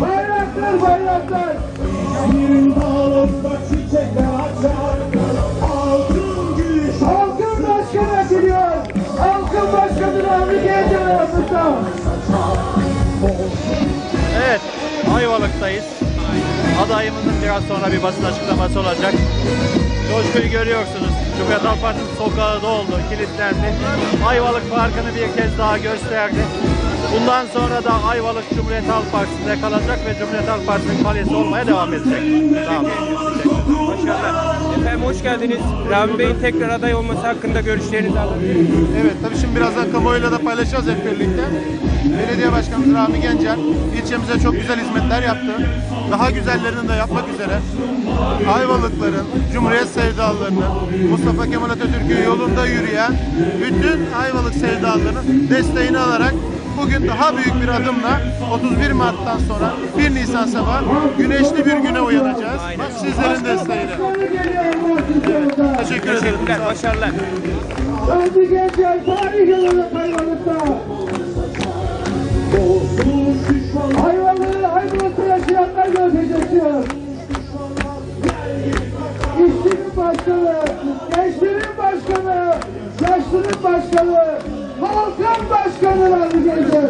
Bayrakları bayrakları! İzmir'in dağlarında çiçekler açar Altın gülüş Halkın başkanı biliyor! Halkın başkanı Gencer aramızda! Evet, Ayvalık'tayız. Adayımızın biraz sonra bir basın açıklaması olacak. Coşkuyu görüyorsunuz. Cumhuriyet Halk Partisi sokağı doldu, kilitlendi. Ayvalık farkını bir kez daha gösterdi. Bundan sonra da Ayvalık Cumhuriyet Halk Partisi'nde kalacak ve Cumhuriyet Halk Partisi'nin kalesi olmaya devam edecek. Olun. Başkanlar. Efendim hoş geldiniz. Rami Bey'in tekrar aday olması hakkında görüşlerinizi alabilir? Evet tabii şimdi birazdan kamuoyuyla da paylaşacağız hep birlikte. Belediye Başkanımız Rami Gencer ilçemize çok güzel hizmetler yaptı. Daha güzellerini de yapmak üzere Ayvalıkların, Cumhuriyet sevdalarının, Mustafa Kemal Atatürk'ün yolunda yürüyen bütün Ayvalık sevdalarının desteğini alarak bugün daha büyük bir adımla 31 Mart'tan sonra 1 Nisan sabahı güneşli bir güne uyanacağız. Sizlerin desteğiyle. Teşekkür ederim. Başarılar. Rahmi Gencer tarih olarak Ayvalık'ta! Ayvalık'ı Ayvalık'ta yaşayanlar görecek diyor! İşçinin başkanı, gençlerin başkanı, yaşlının başkanı, halkın başkanı Rahmi Gencer!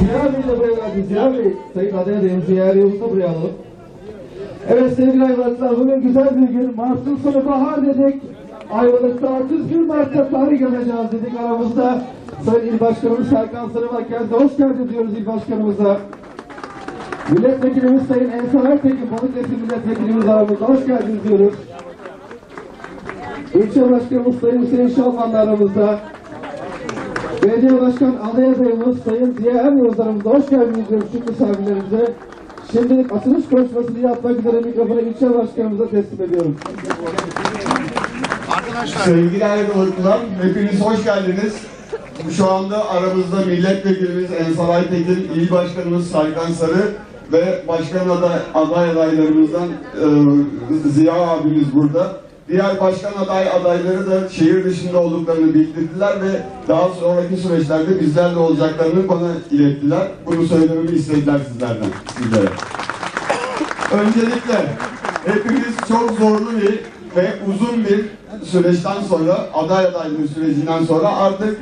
Ziya Bey'i de buraya geldi. Ziya Bey, Sayın aday adayım Ziya Bey'i da buraya alalım. Evet sevgili Ayvalıklar bugün güzel bir gün. Mart'ın sonu bahar dedik. Ayvalık'ta 31 Mart'ta tarih yazacağız dedik aramızda. Sayın İl Başkanımız Serkan Sarı var. Kendisine hoş geldin diyoruz İl Başkanımıza. Milletvekilimiz Sayın Ensar Ertekin, Balıkesir Milletvekilimiz aramızda. Hoş geldiniz diyoruz. İlçe Başkanımız Sayın Hüseyin Şalman da aramızda. Belediye Başkan aday adayımız Sayın Ziya Erdoğan aramızda. Hoş geldiniz diyoruz tüm misafirlerimize. Şimdilik açılış konuşmasını yapmak üzere mikrofonu ilçe başkanımıza teslim ediyorum. Sevgili Ayvalıklılar, hepiniz hoş geldiniz. Şu anda aramızda milletvekilimiz Ensar Aytekin, il başkanımız Saykan Sarı ve başkan aday, aday adaylarımızdan e, Ziya abimiz burada. Diğer başkan aday adayları da şehir dışında olduklarını bildirdiler ve daha sonraki süreçlerde bizlerle olacaklarını bana ilettiler. Bunu söylememi istediler sizlerden, sizlere. Öncelikle hepimiz çok zorlu bir ve uzun bir süreçten sonra aday adaylığı sürecinden sonra artık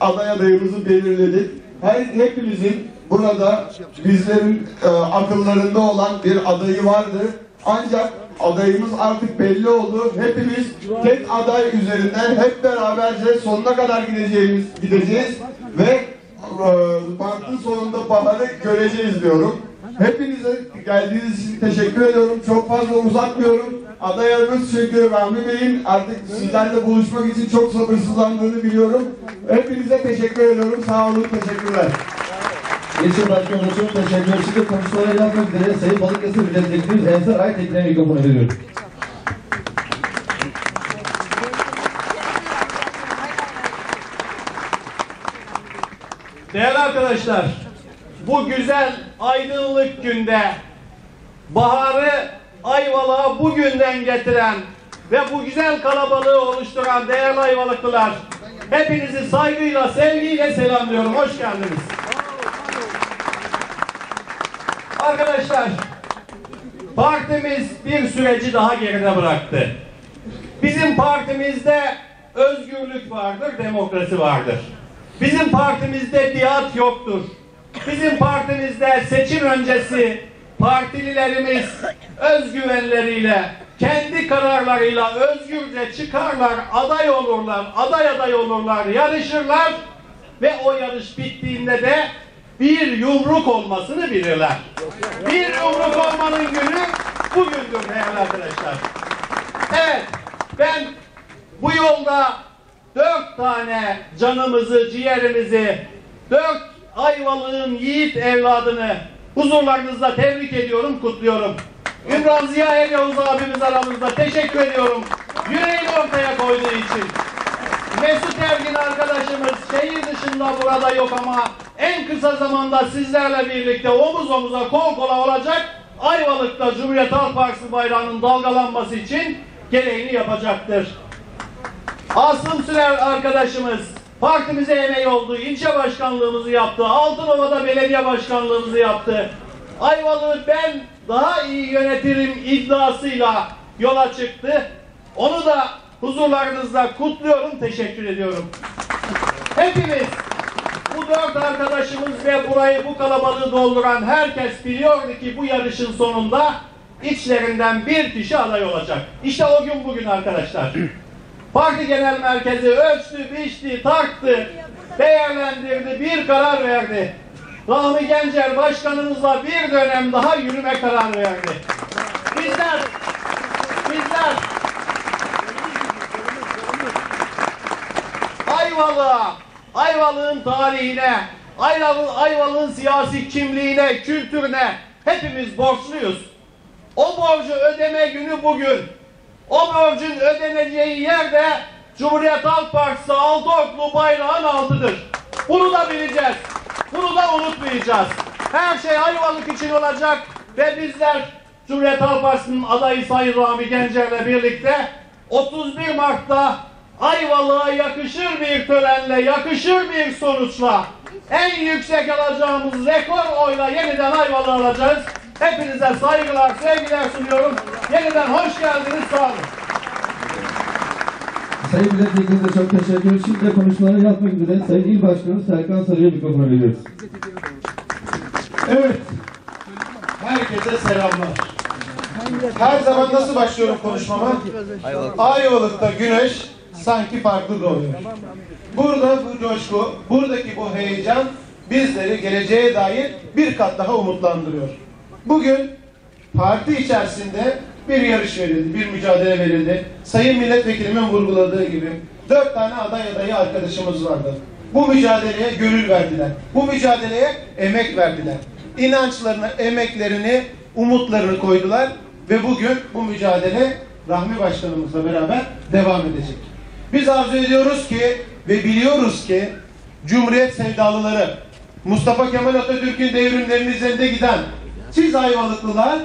aday adayımızı belirledik. Her hepimizin burada bizlerin e, akıllarında olan bir adayı vardı. Ancak adayımız artık belli oldu. Hepimiz tek aday üzerinden hep beraberce sonuna kadar gideceğimiz gideceğiz ve e, Mart'ın sonunda baharı göreceğiz diyorum. Hepinize geldiğiniz için teşekkür ediyorum. Çok fazla uzatmıyorum. Adaylarımız çünkü Rahmi Bey'in artık sizlerle buluşmak için çok sabırsızlandığını biliyorum. Hepinize teşekkür ediyorum. Sağ olun, teşekkürler. İlçe Başkanımıza çok teşekkür. Şimdi konuşmaları yapmak üzere Sayın Balıkesir Milletvekilimiz Ensar Aytekin'e mikrofonu veriyorum. Değerli arkadaşlar, bu güzel aydınlık günde baharı Ayvalık'a bugünden getiren ve bu güzel kalabalığı oluşturan değerli Ayvalıklılar, hepinizi saygıyla, sevgiyle selamlıyorum. Hoş geldiniz. Arkadaşlar, partimiz bir süreci daha geride bıraktı. Bizim partimizde özgürlük vardır, demokrasi vardır. Bizim partimizde biat yoktur. Bizim partimizde seçim öncesi partililerimiz özgüvenleriyle, kendi kararlarıyla özgürce çıkarlar, aday olurlar, aday aday olurlar, yarışırlar ve o yarış bittiğinde de bir yumruk olmasını bilirler. Bir yumruk olmanın günü bugündür değerli arkadaşlar. Evet, ben bu yolda dört tane canımızı, ciğerimizi, dört Ayvalık'ın yiğit evladını huzurlarınızda tebrik ediyorum, kutluyorum. Ümran Ziya El Yavuz abimiz aramızda teşekkür ediyorum. Yüreğini ortaya koyduğu için. Mesut Ergin arkadaşımız şehir dışında burada yok ama en kısa zamanda sizlerle birlikte omuz omuza kol kola olacak Ayvalık'ta Cumhuriyet Halk Partisi bayrağının dalgalanması için gereğini yapacaktır. Asım Sürer arkadaşımız partimize emeği oldu, ilçe başkanlığımızı yaptı, Altınova'da belediye başkanlığımızı yaptı. Ayvalık'ı ben daha iyi yönetirim iddiasıyla yola çıktı. Onu da huzurlarınızda kutluyorum, teşekkür ediyorum. Hepimiz bu dört arkadaşımız ve burayı bu kalabalığı dolduran herkes biliyordu ki bu yarışın sonunda içlerinden bir kişi aday olacak. İşte o gün bugün arkadaşlar. Parti Genel Merkezi ölçtü, biçti, tarttı, değerlendirdi, bir karar verdi. Rahmi Gencer başkanımızla bir dönem daha yürüme kararı verdi. Bizler, bizler Ayvalık'a, Ayvalık'ın tarihine, Ayvalık'ın siyasi kimliğine, kültürüne hepimiz borçluyuz. O borcu ödeme günü bugün. O borcun ödeneceği yer de Cumhuriyet Halk Partisi altı oklu bayrağın altıdır. Bunu da bileceğiz. Bunu da unutmayacağız. Her şey Ayvalık için olacak ve bizler Cumhuriyet Halk Partisi'nin adayı Sayın Rami Gencer'le birlikte 31 Mart'ta Ayvalık'a yakışır bir törenle, yakışır bir sonuçla en yüksek alacağımız rekor oyla yeniden Ayvalık'ı alacağız. Hepinize saygılar, sevgiler sunuyorum. Yeniden hoş geldiniz, sağ olun. Sayın milletvekilimize çok teşekkür ediyoruz. Şimdi de konuşmaları yapmak üzere Sayın İl Başkanı Serkan Sarı'ya mikrofonu veriyoruz. Evet. Herkese selamlar. Her zaman nasıl başlıyorum konuşmama? Ayvalık'ta güneş sanki farklı doğuyor. Burada bu coşku, buradaki bu heyecan bizleri geleceğe dair bir kat daha umutlandırıyor. Bugün parti içerisinde bir yarış verildi, bir mücadele verildi. Sayın milletvekilimin vurguladığı gibi dört tane aday adayı arkadaşımız vardı. Bu mücadeleye gönül verdiler. Bu mücadeleye emek verdiler. İnançlarını, emeklerini, umutlarını koydular ve bugün bu mücadele Rahmi Başkanımızla beraber devam edecek. Biz arzu ediyoruz ki ve biliyoruz ki Cumhuriyet sevdalıları, Mustafa Kemal Atatürk'ün devrimlerinin üzerinde giden siz Ayvalıklılar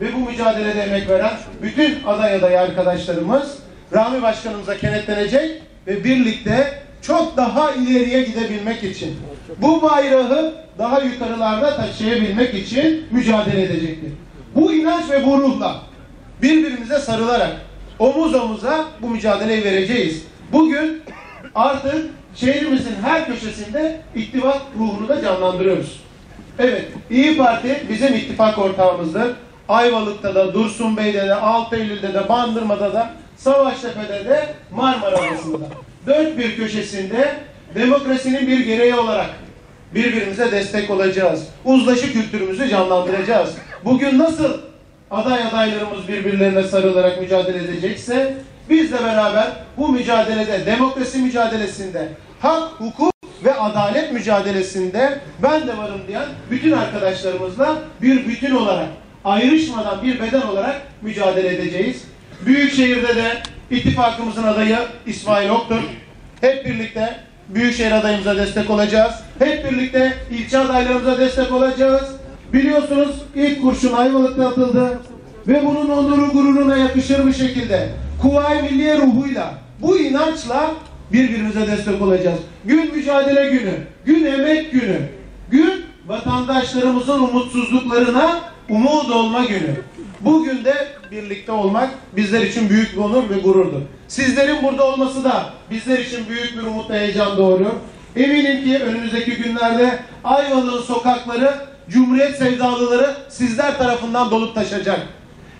ve bu mücadelede emek veren bütün aday aday arkadaşlarımız Rami Başkanımıza kenetlenecek ve birlikte çok daha ileriye gidebilmek için bu bayrağı daha yukarılarda taşıyabilmek için mücadele edecektir. Bu inanç ve bu ruhla birbirimize sarılarak omuz omuza bu mücadeleyi vereceğiz. Bugün artık şehrimizin her köşesinde ittifak ruhunu da canlandırıyoruz. Evet, İyi Parti bizim ittifak ortağımızdır. Ayvalık'ta da, Dursunbey'de de, 6 Eylül'de de, Bandırma'da da, Savaştepe'de de, Marmara Adası'nda da. Dört bir köşesinde demokrasinin bir gereği olarak birbirimize destek olacağız. Uzlaşı kültürümüzü canlandıracağız. Bugün nasıl aday adaylarımız birbirlerine sarılarak mücadele edecekse biz de beraber bu mücadelede, demokrasi mücadelesinde, hak, hukuk ve adalet mücadelesinde ben de varım diyen bütün arkadaşlarımızla bir bütün olarak, ayrışmadan bir beden olarak mücadele edeceğiz. Büyükşehir'de de ittifakımızın adayı İsmail Oktur. Hep birlikte Büyükşehir adayımıza destek olacağız. Hep birlikte ilçe adaylarımıza destek olacağız. Biliyorsunuz ilk kurşun Ayvalık'ta atıldı ve bunun onuru gururuna yakışır bir şekilde Kuvayi Milliye ruhuyla bu inançla birbirimize destek olacağız. Gün mücadele günü, gün emek günü, gün vatandaşlarımızın umutsuzluklarına umut olma günü. Bugün de birlikte olmak bizler için büyük bir onur ve gururdur. Sizlerin burada olması da bizler için büyük bir umut ve heyecan doğuruyor. Eminim ki önümüzdeki günlerde Ayvalık'ın sokakları, Cumhuriyet sevdalıları sizler tarafından dolup taşacak.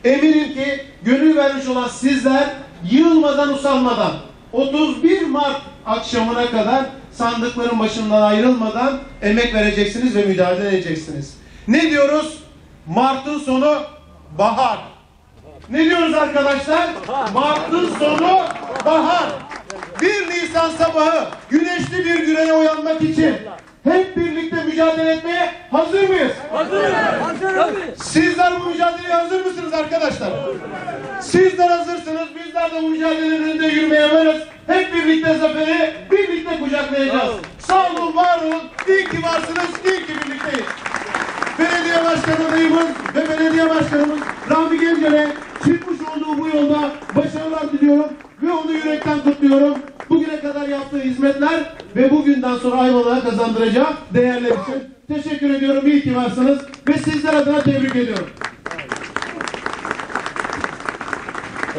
Eminim ki gönül vermiş olan sizler yılmadan usanmadan 31 Mart akşamına kadar sandıkların başından ayrılmadan emek vereceksiniz ve mücadele edeceksiniz. Ne diyoruz? Mart'ın sonu bahar. Ne diyoruz arkadaşlar? Mart'ın sonu bahar. 1 Nisan sabahı güneşli bir güneye uyanmak için Hep birlikte mücadele etmeye hazır mıyız? Sizler bu mücadeleye hazır mısınız arkadaşlar? Sizler hazırsınız, bizler de bu mücadelenin önünde yürümeye varız. Hep birlikte zaferi, birlikte kucaklayacağız. Sağ olun, var olun, iyi ki varsınız, iyi ki birlikteyiz. Belediye Başkanı adayımız ve Belediye Başkanımız Rami Gencer'e çıkmış olduğu bu yolda başarılar diliyorum ve onu yürekten kutluyorum. Bugüne kadar yaptığı hizmetler ve bugünden sonra Ayvalık'a kazandıracağı değerler için teşekkür ediyorum. İyi ki varsınız ve sizler adına tebrik ediyorum.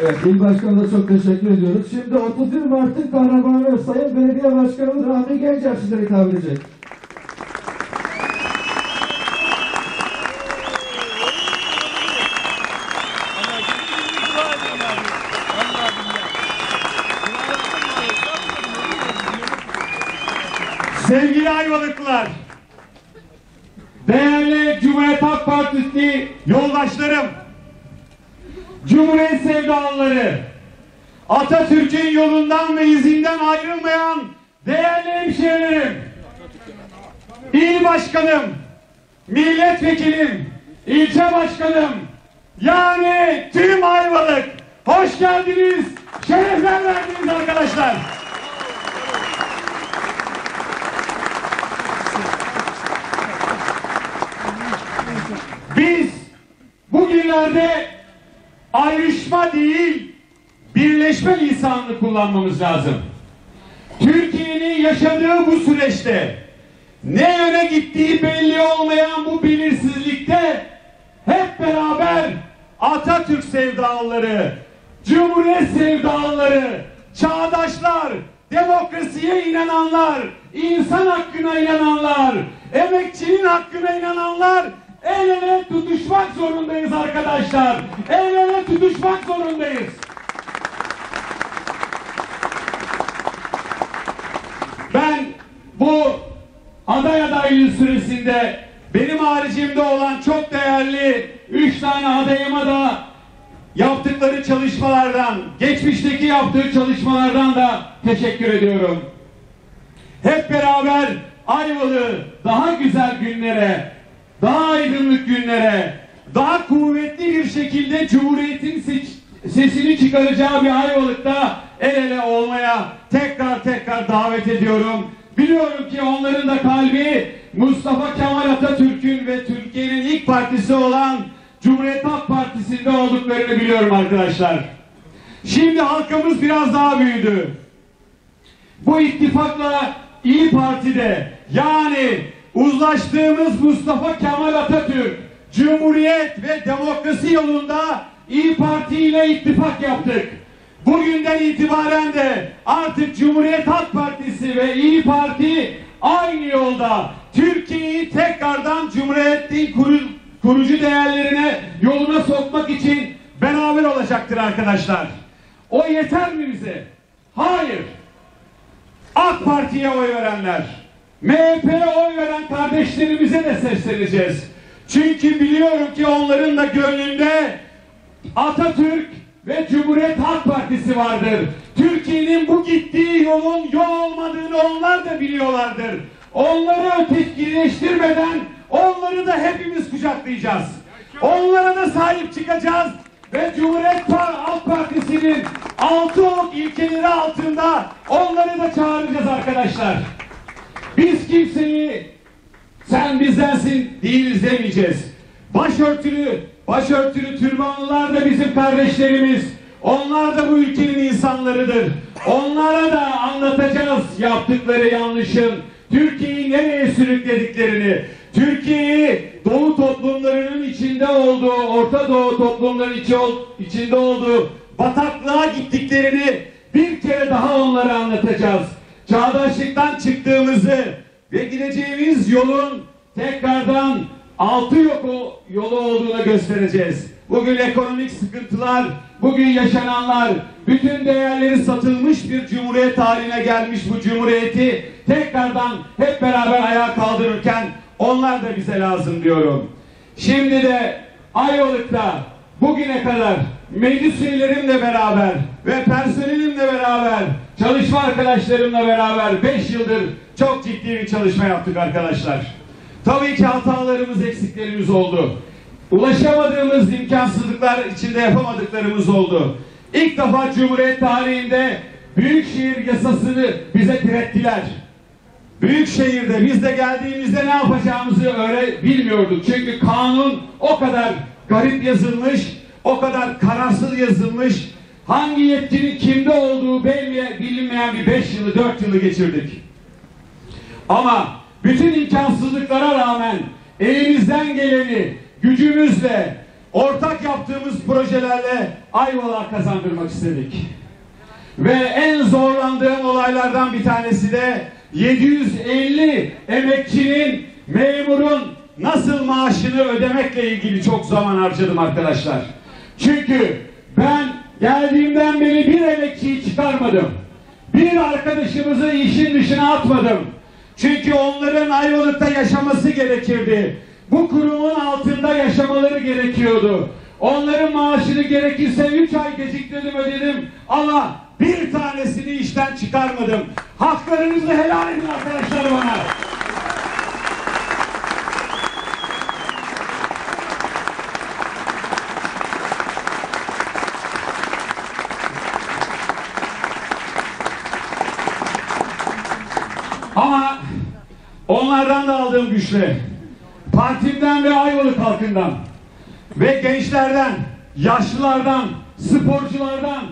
Evet, İl Başkanı'na çok teşekkür ediyoruz. Şimdi 31 Mart'ın kahramanı Sayın Belediye Başkanımız Rahmi Gencer sizlere hitap edecek. Sevgili Ayvalıklılar, değerli Cumhuriyet Halk Partisi yoldaşlarım, Cumhuriyet sevdalıları, Atatürk'ün yolundan ve izinden ayrılmayan değerli hemşehrilerim, il başkanım, milletvekilim, ilçe başkanım, yani tüm Ayvalık, hoş geldiniz, şerefler verdiniz arkadaşlar. Biz bugünlerde ayrışma değil, birleşme lisanını kullanmamız lazım. Türkiye'nin yaşadığı bu süreçte ne yöne gittiği belli olmayan bu belirsizlikte hep beraber Atatürk sevdalıları, Cumhuriyet sevdalıları, çağdaşlar, demokrasiye inananlar, insan hakkına inananlar, emekçinin hakkına inananlar el ele tutuşmak zorundayız arkadaşlar. El ele tutuşmak zorundayız. Ben bu aday adaylığı süresinde benim haricimde olan çok değerli üç tane adayıma da yaptıkları çalışmalardan, geçmişteki yaptığı çalışmalardan da teşekkür ediyorum. Hep beraber Ayvalı daha güzel günlere, daha aydınlık günlere, daha kuvvetli bir şekilde Cumhuriyet'in se- sesini çıkaracağı bir Ayvalık'ta el ele olmaya tekrar tekrar davet ediyorum. Biliyorum ki onların da kalbi Mustafa Kemal Atatürk'ün ve Türkiye'nin ilk partisi olan Cumhuriyet Halk Partisi'nde olduklarını biliyorum arkadaşlar. Şimdi halkamız biraz daha büyüdü. Bu ittifakla İyi Parti'de yani uzlaştığımız Mustafa Kemal Atatürk Cumhuriyet ve demokrasi yolunda İyi Parti ile ittifak yaptık. Bugünden itibaren de artık Cumhuriyet Halk Partisi ve İyi Parti aynı yolda Türkiye'yi tekrardan Cumhuriyet'in kuru- kurucu değerlerine yoluna sokmak için beraber olacaktır arkadaşlar. O yeter mi bize? Hayır. AK Parti'ye oy verenler, MHP'ye oy veren kardeşlerimize de sesleneceğiz. Çünkü biliyorum ki onların da gönlünde Atatürk ve Cumhuriyet Halk Partisi vardır. Türkiye'nin bu gittiği yolun yol olmadığını onlar da biliyorlardır. Onları ötekileştirmeden onları da hepimiz kucaklayacağız. Onlara da sahip çıkacağız ve Cumhuriyet Halk Partisi'nin altı ok ilkeleri altında onları da çağıracağız arkadaşlar. Biz kimseyi sen bizdensin değiliz demeyeceğiz. Başörtülü, başörtülü türbanlılar da bizim kardeşlerimiz. Onlar da bu ülkenin insanlarıdır. Onlara da anlatacağız yaptıkları yanlışın. Türkiye'yi nereye sürüklediklerini, Türkiye'yi Doğu toplumlarının içinde olduğu, Orta Doğu toplumlarının içi- içinde olduğu bataklığa gittiklerini bir kere daha onlara anlatacağız. Çağdaşlıktan çıktığımızı ve gideceğimiz yolun tekrardan altı yok o yolu olduğunu göstereceğiz. Bugün ekonomik sıkıntılar, bugün yaşananlar, bütün değerleri satılmış bir cumhuriyet haline gelmiş bu cumhuriyeti tekrardan hep beraber ayağa kaldırırken onlar da bize lazım diyorum. Şimdi de Ayvalık'ta bugüne kadar meclis üyelerimle beraber ve personelimle beraber çalışma arkadaşlarımla beraber 5 yıldır çok ciddi bir çalışma yaptık arkadaşlar. Tabii ki hatalarımız, eksiklerimiz oldu. Ulaşamadığımız imkansızlıklar içinde yapamadıklarımız oldu. İlk defa Cumhuriyet tarihinde Büyükşehir yasasını bize direttiler. Büyükşehir'de biz de geldiğimizde ne yapacağımızı öyle bilmiyorduk. Çünkü kanun o kadar garip yazılmış, o kadar kararsız yazılmış. Hangi yetkinin kimde olduğu belli, bilinmeyen bir beş yılı, dört yılı geçirdik. Ama bütün imkansızlıklara rağmen elimizden geleni gücümüzle, ortak yaptığımız projelerle Ayvalık'a kazandırmak istedik. Ve en zorlandığım olaylardan bir tanesi de 750 emekçinin, memurun nasıl maaşını ödemekle ilgili çok zaman harcadım arkadaşlar. Çünkü ben geldiğimden beri bir emekçiyi çıkarmadım. Bir arkadaşımızı işin dışına atmadım. Çünkü onların Ayvalık'ta yaşaması gerekirdi. Bu kurumun altında yaşamaları gerekiyordu. Onların maaşını gerekirse 3 ay geciktirdim ödedim ama bir tanesini işten çıkarmadım. Haklarınızı helal edin arkadaşlar bana. Ama onlardan da aldığım güçle, partimden ve Ayvalık halkından ve gençlerden, yaşlılardan, sporculardan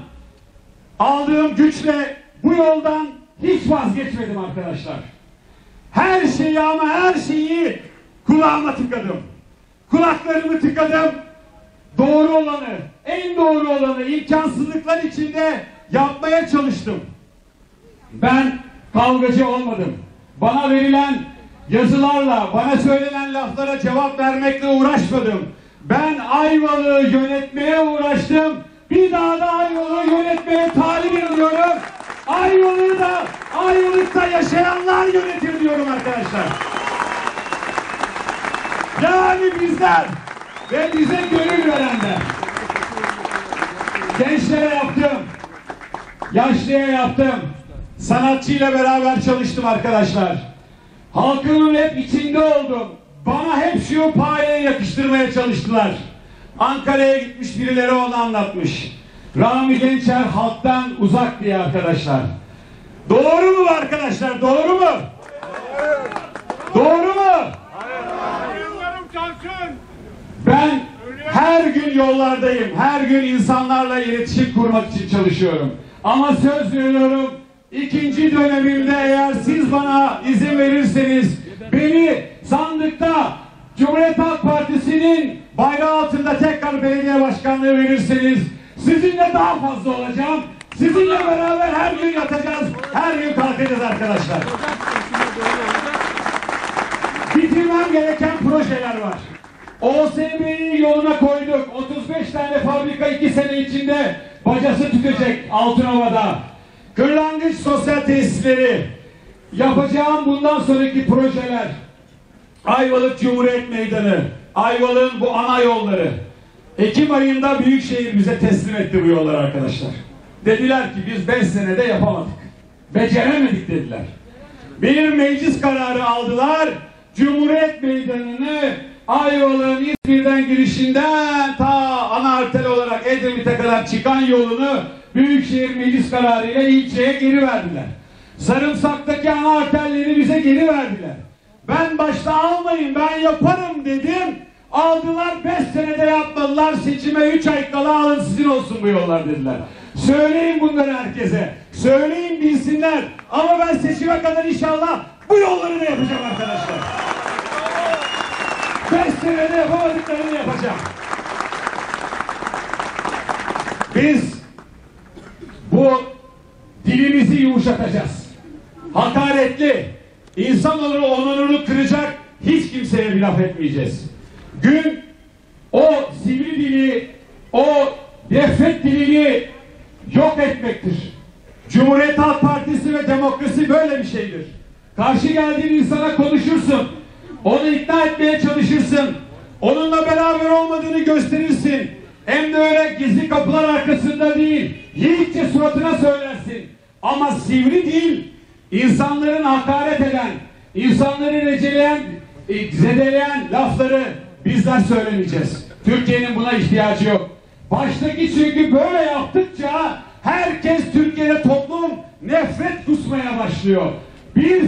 aldığım güçle bu yoldan hiç vazgeçmedim arkadaşlar. Her şeyi ama her şeyi kulağıma tıkadım. Kulaklarımı tıkadım. Doğru olanı, en doğru olanı imkansızlıklar içinde yapmaya çalıştım. Ben kavgacı olmadım. Bana verilen yazılarla, bana söylenen laflara cevap vermekle uğraşmadım. Ben Ayvalık'ı yönetmeye uğraştım. Bir daha da Ayvalık'ı yönetmeye talip ediyorum. Ayvalık'ı da Ayvalık'ta yaşayanlar yönetir diyorum arkadaşlar. Yani bizler ve bize gönül verenler. Gençlere yaptım. Yaşlıya yaptım. Sanatçıyla beraber çalıştım arkadaşlar. Halkımın hep içinde oldum. Bana hep şu paye yakıştırmaya çalıştılar. Ankara'ya gitmiş birileri onu anlatmış. Rami Gençer halktan uzak diye arkadaşlar. Doğru mu arkadaşlar? Doğru mu? Doğru mu? Ben her gün yollardayım. Her gün insanlarla iletişim kurmak için çalışıyorum. Ama söz veriyorum ikinci dönemimde eğer siz bana izin verirseniz beni sandıkta Cumhuriyet Halk Partisi'nin bayrağı altında tekrar belediye başkanlığı verirseniz sizinle daha fazla olacağım. Sizinle beraber her gün yatacağız, her gün kalkacağız arkadaşlar. Bitirmem gereken projeler var. OSB'yi yoluna koyduk. 35 tane fabrika 2 sene içinde bacası tütecek Altınova'da. Kırlangıç sosyal tesisleri. Yapacağım bundan sonraki projeler. Ayvalık Cumhuriyet Meydanı. Ayvalık'ın bu ana yolları. Ekim ayında Büyükşehir bize teslim etti bu yolları arkadaşlar. Dediler ki biz 5 senede yapamadık. Beceremedik dediler. Bir meclis kararı aldılar. Cumhuriyet Meydanı'nı Ayvalık'ın İzmir'den girişinden ta ana arter olarak Edremit'e kadar çıkan yolunu Büyükşehir Meclis kararıyla ilçeye geri verdiler. Sarımsak'taki ana arterleri bize geri verdiler. Ben başta almayın ben yaparım dedim. Aldılar 5 senede yapmadılar. Seçime 3 ay kala alın sizin olsun bu yollar dediler. Söyleyin bunları herkese. Söyleyin bilsinler. Ama ben seçime kadar inşallah bu yolları da yapacağım arkadaşlar. 5 senede yapamadıklarını yapacağım. Biz bu dilimizi yumuşatacağız. Hakaretli, insanoğlu onurunu kıracak hiç kimseye bir laf etmeyeceğiz. Gün o sivri dili, o nefret dilini yok etmektir. Cumhuriyet Halk Partisi ve demokrasi böyle bir şeydir. Karşı geldiğin insana konuşursun. Onu ikna etmeye çalışırsın. Onunla beraber olmadığını gösterirsin. Hem de öyle gizli kapılar arkasında değil. Yiğitçe suratına söylersin. Ama sivri dil insanların hakaret eden, insanları receleyen, e, zedeleyen lafları bizler söylemeyeceğiz. Türkiye'nin buna ihtiyacı yok. Baştaki çünkü böyle yaptıkça herkes Türkiye'de toplum nefret kusmaya başlıyor. Biz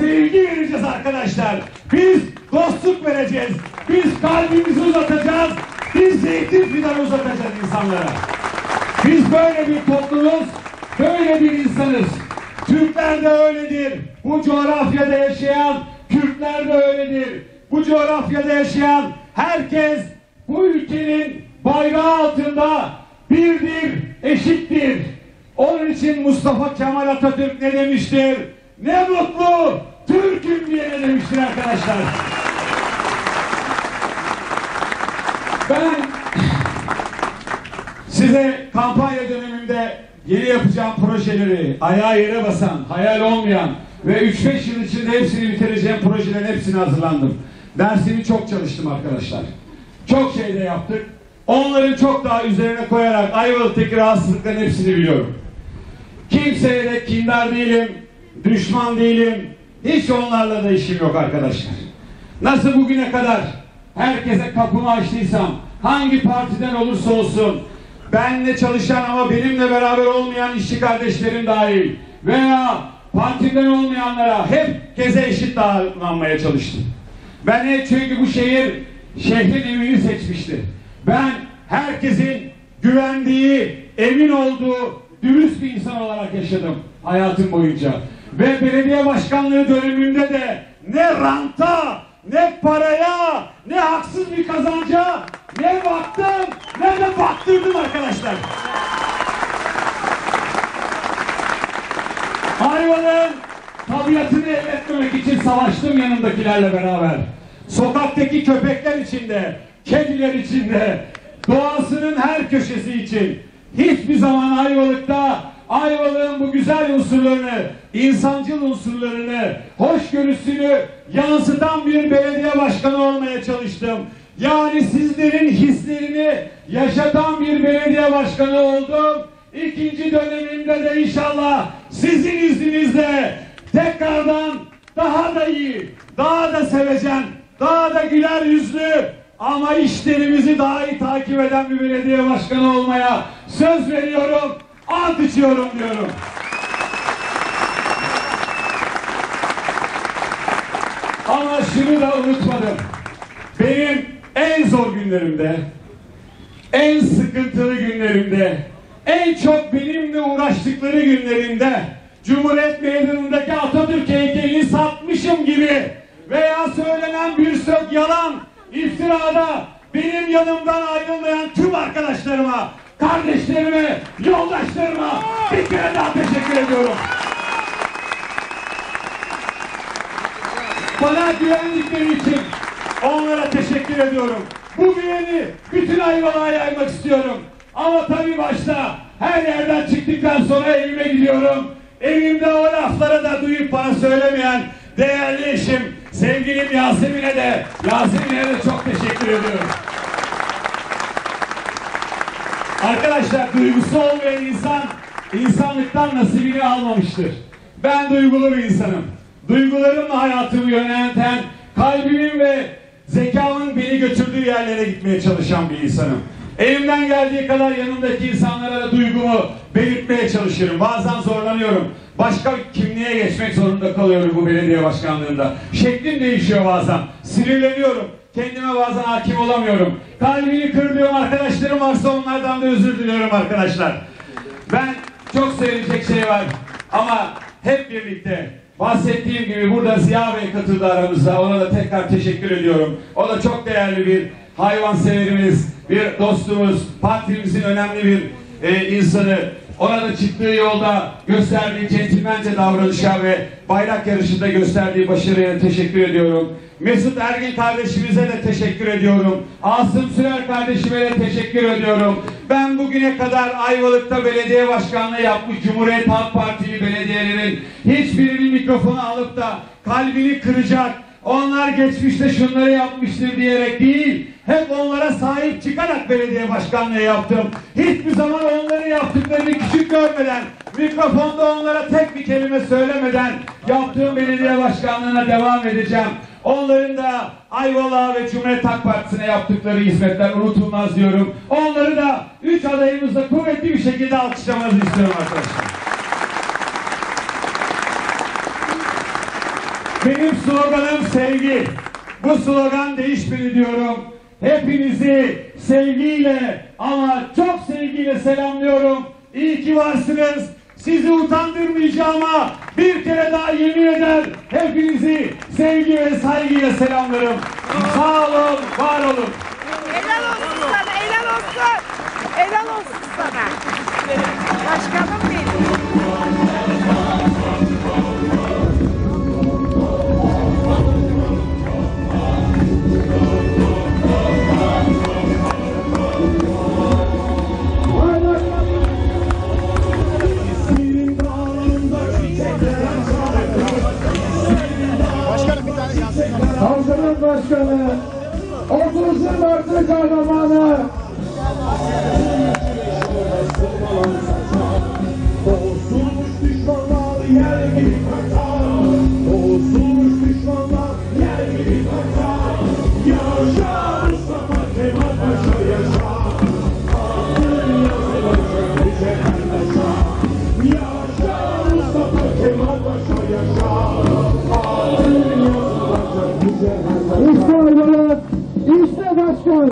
sevgi vereceğiz arkadaşlar. Biz dostluk vereceğiz. Biz kalbimizi uzatacağız. Biz zeytin fidanı uzatacağız insanlara. Biz böyle bir toplumuz, böyle bir insanız. Türkler de öyledir. Bu coğrafyada yaşayan Kürtler de öyledir. Bu coğrafyada yaşayan herkes bu ülkenin bayrağı altında birdir, eşittir. Onun için Mustafa Kemal Atatürk ne demiştir? Ne mutlu Türk'üm diye ne demiştir arkadaşlar. Ben size kampanya döneminde yeni yapacağım projeleri, ayağa yere basan, hayal olmayan ve 3-5 yıl içinde hepsini bitireceğim projelerin hepsini hazırlandım. Dersimi çok çalıştım arkadaşlar. Çok şey de yaptık. Onların çok daha üzerine koyarak Ayvalık'taki rahatsızlıkların hepsini biliyorum. Kimseye de kindar değilim, düşman değilim. Hiç onlarla da işim yok arkadaşlar. Nasıl bugüne kadar herkese kapımı açtıysam, hangi partiden olursa olsun, benle çalışan ama benimle beraber olmayan işçi kardeşlerim dahil veya partiden olmayanlara hep keze eşit davranmaya çalıştım. Ben hep çünkü bu şehir şehrin emini seçmişti. Ben herkesin güvendiği, emin olduğu, dürüst bir insan olarak yaşadım hayatım boyunca. Ve belediye başkanlığı döneminde de ne ranta, ne paraya, ne haksız bir kazanca, ne baktım, ne de baktırdım arkadaşlar. Hayvanın tabiatını elletmemek için savaştım yanımdakilerle beraber. Sokaktaki köpekler içinde, kediler içinde, doğasının her köşesi için hiçbir zaman Ayvalık'ta Ayvalık'ın bu güzel unsurlarını, insancıl unsurlarını, hoşgörüsünü yansıtan bir belediye başkanı olmaya çalıştım. Yani sizlerin hislerini yaşatan bir belediye başkanı oldum. İkinci dönemimde de inşallah sizin izninizle tekrardan daha da iyi, daha da sevecen, daha da güler yüzlü ama işlerimizi daha iyi takip eden bir belediye başkanı olmaya söz veriyorum, ant içiyorum diyorum. Ama şunu da unutmadım. Benim en zor günlerimde, en sıkıntılı günlerimde, en çok benimle uğraştıkları günlerinde Cumhuriyet Meydanı'ndaki Atatürk heykelini satmışım gibi veya söylenen bir sök yalan, iftirada benim yanımdan ayrılmayan tüm arkadaşlarıma, kardeşlerime, yoldaşlarıma bir kere daha teşekkür ediyorum. Bana güvendikleri için onlara teşekkür ediyorum. Bu güveni bütün Ayvalık'a yaymak istiyorum. Ama tabii başta her yerden çıktıktan sonra evime gidiyorum. Evimde o lafları da duyup bana söylemeyen değerli eşim, sevgilim Yasemin'e de, Yasemin'e de çok teşekkür ediyorum. Arkadaşlar duygusu olmayan insan insanlıktan nasibini almamıştır. Ben duygulu bir insanım. Duygularımla hayatımı yöneten, kalbimin ve zekamın beni götürdüğü yerlere gitmeye çalışan bir insanım. Elimden geldiği kadar yanımdaki insanlara duygumu belirtmeye çalışırım. Bazen zorlanıyorum. Başka kimliğe geçmek zorunda kalıyorum bu belediye başkanlığında. Şeklim değişiyor bazen. Sinirleniyorum. Kendime bazen hakim olamıyorum. Kalbini kırdığım arkadaşlarım varsa onlardan da özür diliyorum arkadaşlar. Ben çok söyleyecek şey var ama hep birlikte bahsettiğim gibi burada Ziya Bey katıldı aramızda. Ona da tekrar teşekkür ediyorum. O da çok değerli bir hayvan severimiz, bir dostumuz, partimizin önemli bir e, insanı. Ona da çıktığı yolda gösterdiği centilmence davranışa ve bayrak yarışında gösterdiği başarıya teşekkür ediyorum. Mesut Ergin kardeşimize de teşekkür ediyorum. Asım Sürer kardeşime de teşekkür ediyorum. Ben bugüne kadar Ayvalık'ta belediye başkanlığı yapmış Cumhuriyet Halk Partili belediyelerin hiçbirinin mikrofonu alıp da kalbini kıracak, onlar geçmişte şunları yapmıştır diyerek değil, hep onlara sahip çıkarak belediye başkanlığı yaptım. Hiçbir zaman onların yaptıklarını küçük görmeden mikrofonda onlara tek bir kelime söylemeden yaptığım belediye başkanlığına devam edeceğim. Onların da Ayvalık'a ve Cumhuriyet Halk Partisi'ne yaptıkları hizmetler unutulmaz diyorum. Onları da üç adayımızla kuvvetli bir şekilde alkışlamanızı istiyorum arkadaşlar. Benim sloganım sevgi. Bu slogan değişmedi diyorum. Hepinizi sevgiyle ama çok sevgiyle selamlıyorum. İyi ki varsınız. Sizi utandırmayacağıma bir kere daha yemin eder. Hepinizi sevgi ve saygıyla selamlarım. Sağ olun, var olun. Helal olsun sana, helal olsun. Helal olsun sana. Başkanım başkan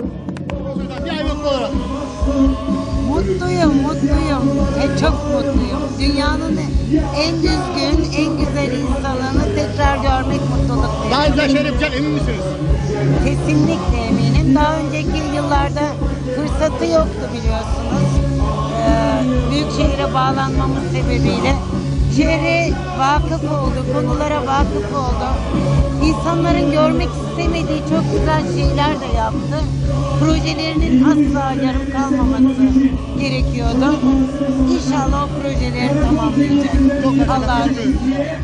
Mutluyum, mutluyum. E, çok mutluyum. Dünyanın en düzgün, en güzel insanını tekrar görmek mutluluk veriyor. Daha güzel şeyler yapacak emin misiniz? Kesinlikle eminim. Daha önceki yıllarda fırsatı yoktu biliyorsunuz. Ee, büyük şehire bağlanmamız sebebiyle şehre vakıf oldu, konulara vakıf oldu. İnsanların görmek istemediği çok güzel şeyler de yaptı. Projelerinin asla yarım kalmaması gerekiyordu. İnşallah o projeleri tamamlayacak. Allah'ın izniyle. İzniyle.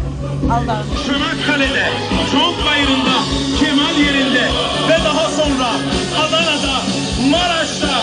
Çanakkale'de, Çok Bayırı'nda, Kemal yerinde ve daha sonra Adana'da, Maraş'ta,